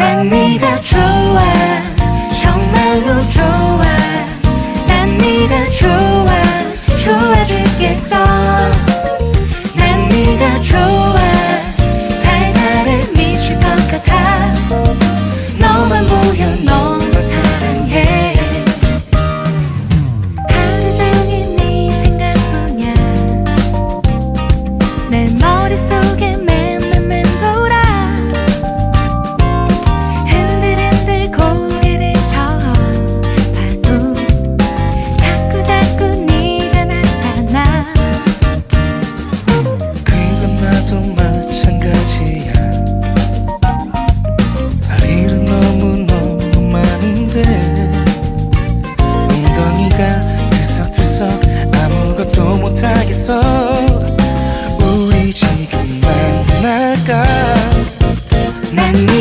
난 네가 좋아. 정말로 좋아 건데 웅덩이가 들썩들썩 아무것도 못하겠어. 우리 지금 만날까? 난 네